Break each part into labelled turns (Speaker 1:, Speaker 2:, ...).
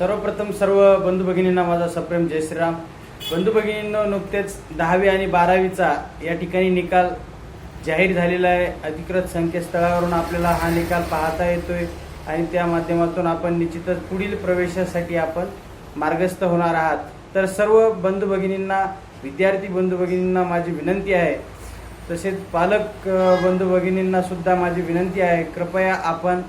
Speaker 1: सर्वप्रथम सर्व बंधू भगिनींना माझा सप्रेम जय श्रीराम. बंधू भगिनींना नुकतेच दहावी आणि बारावीचा या ठिकाणी निकाल जाहीर झालेला आहे. अधिकृत संकेतस्थळावरून आपल्याला हा निकाल पाहता येतोय आणि त्या माध्यमातून आपण निश्चितच पुढील प्रवेशासाठी आपण मार्गस्थ होणार आहात. तर सर्व बंधू भगिनींना विद्यार्थी बंधू भगिनींना माझी विनंती आहे. तसेच पालक बंधू भगिनींना सुद्धा माझी विनंती आहे. कृपया आपण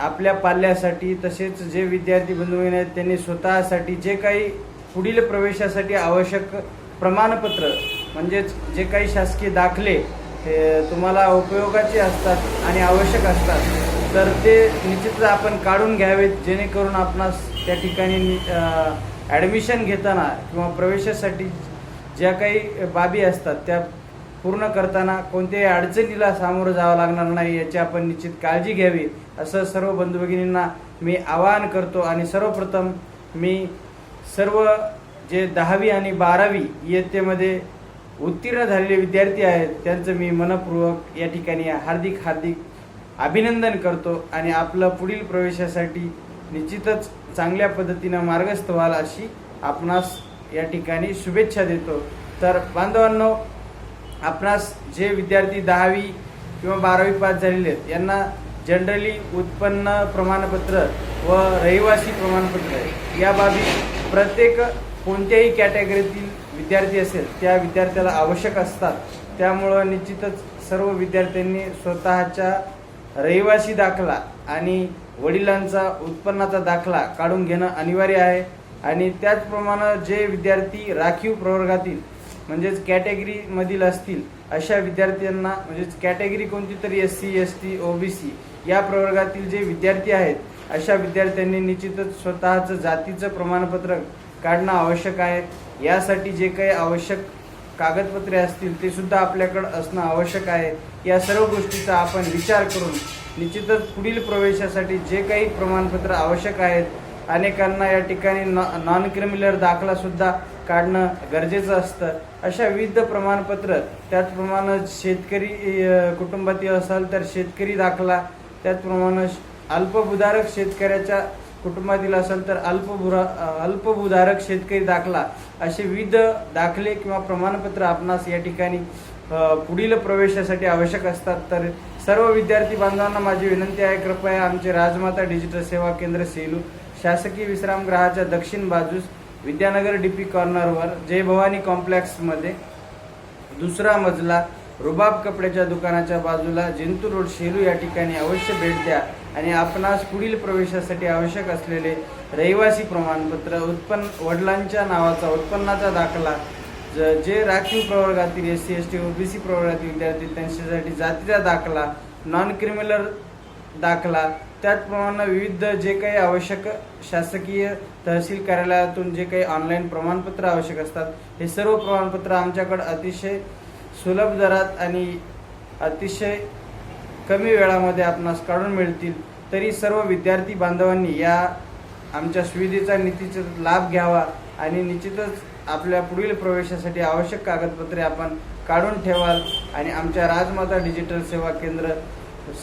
Speaker 1: आपल्या पाल्यासाठी तसेच जे विद्यार्थी बंधू आहेत त्यांनी स्वतःसाठी जे काही पुढील प्रवेशासाठी आवश्यक प्रमाणपत्र म्हणजेच जे काही शासकीय दाखले ते तुम्हाला उपयोगाचे असतात आणि आवश्यक असतात तर ते निश्चितच आपण काढून घ्यावेत जेणेकरून आपणास त्या ठिकाणी ॲडमिशन घेताना किंवा प्रवेशासाठी ज्या काही बाबी असतात त्या पूर्ण करताना कोणत्याही अडचणीला सामोरं जावं लागणार नाही याची आपण निश्चित काळजी घ्यावी असं सर्व बंधू भगिनींना मी आवाहन करतो. आणि सर्वप्रथम मी सर्व जे दहावी आणि बारावी इयत्तेमध्ये उत्तीर्ण झालेले विद्यार्थी आहेत त्यांचं मी मनपूर्वक या ठिकाणी हार्दिक हार्दिक अभिनंदन करतो. आणि आपलं पुढील प्रवेशासाठी निश्चितच चांगल्या पद्धतीनं मार्गस्थ व्हाल अशी आपणास या ठिकाणी शुभेच्छा देतो. तर बांधवांनो आपणास जे विद्यार्थी दहावी किंवा बारावी पास झालेले आहेत यांना जनरली उत्पन्न प्रमाणपत्र व रहिवासी प्रमाणपत्र या बाबी प्रत्येक कोणत्याही कॅटेगरीतील विद्यार्थी असेल त्या विद्यार्थ्याला आवश्यक असतात. त्यामुळं निश्चितच सर्व विद्यार्थ्यांनी स्वतःच्या रहिवासी दाखला आणि वडिलांचा उत्पन्नाचा दाखला काढून घेणं अनिवार्य आहे. आणि त्याचप्रमाणे जे विद्यार्थी राखीव प्रवर्गातील म्हणजेच कॅटेगरीमधील असतील अशा विद्यार्थ्यांना म्हणजेच कॅटेगरी कोणती तरी S C S T C या प्रवर्गातील जे विद्यार्थी आहेत अशा विद्यार्थ्यांनी निश्चितच स्वतःचं जातीचं प्रमाणपत्र काढणं आवश्यक आहे. यासाठी जे काही आवश्यक कागदपत्रे असतील ते सुद्धा आपल्याकडं असणं आवश्यक आहे. या सर्व गोष्टीचा आपण विचार करून निश्चितच पुढील प्रवेशासाठी जे काही प्रमाणपत्र आवश्यक आहेत अनेकांना या ठिकाणी नॉन क्रिमिनल दाखला सुद्धा काढणं गरजेचं असतं. अशा विविध प्रमाणपत्र त्याचप्रमाणे शेतकरी कुटुंबातील असाल तर शेतकरी दाखला त्याचप्रमाणे अल्पभूधारक शेतकऱ्याच्या कुटुंबातील असेल तर अल्पभुरा अल्पभूधारक शेतकरी दाखला. असे विविध दाखले किंवा प्रमाणपत्र आपणास या ठिकाणी पुढील प्रवेशासाठी आवश्यक असतात. तर सर्व विद्यार्थी बांधवांना माझी विनंती आहे कृपया आमचे राजमाता डिजिटल सेवा केंद्र सेलू शासकीय विश्रामगृहाच्या दक्षिण बाजूस विद्यानगर डीपी कॉर्नरवर जय भवानी कॉम्प्लेक्समध्ये दुसरा मजला रुबाब कपड्याच्या दुकानाच्या बाजूला जिंतूर रोड शेलू या ठिकाणी अवश्य भेट द्या आणि आपणास पुढील प्रवेशासाठी आवश्यक असलेले रहिवासी प्रमाणपत्र उत्पन्न वडिलांच्या नावाचा उत्पन्नाचा दाखला ज- जे राखीव प्रवर्गातील S C S T OBC प्रवर्गातील विद्यार्थी त्यांच्यासाठी जातीचा दाखला नॉन क्रिमिनल दाखला. त्याचप्रमाणे विविध जे काही आवश्यक शासकीय तहसील कार्यालयातून जे काही ऑनलाईन प्रमाणपत्र आवश्यक असतात हे सर्व प्रमाणपत्र आमच्याकडं अतिशय सुलभ दरात आणि अतिशय कमी वेळामध्ये आपणास काढून मिळतील. तरी सर्व विद्यार्थी बांधवांनी या आमच्या सुविधेचा नीतीचा लाभ घ्यावा आणि निश्चितच आपल्या पुढील प्रवेशासाठी आवश्यक कागदपत्रे आपण काढून ठेवाल आणि आमच्या राजमाता डिजिटल सेवा केंद्र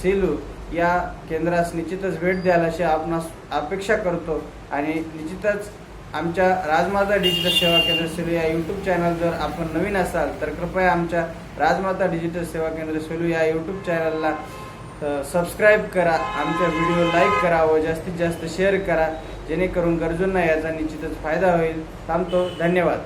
Speaker 1: सेलू या केंद्रास निश्चितच भेट द्याल अशी आपणास अपेक्षा करतो. आणि निश्चितच आमच्या राजमाता डिजिटल सेवा केंद्र सेलू या यूट्यूब चॅनल जर आपण नवीन असाल तर कृपया आमच्या राजमाता डिजिटल सेवा केंद्र सेलू या यूट्यूब चॅनलला सबस्क्राईब करा आमचा व्हिडिओ लाईक करा व जास्तीत जास्त शेअर करा जेणेकरून गरजूंना याचा निश्चितच फायदा होईल. थांबतो. धन्यवाद.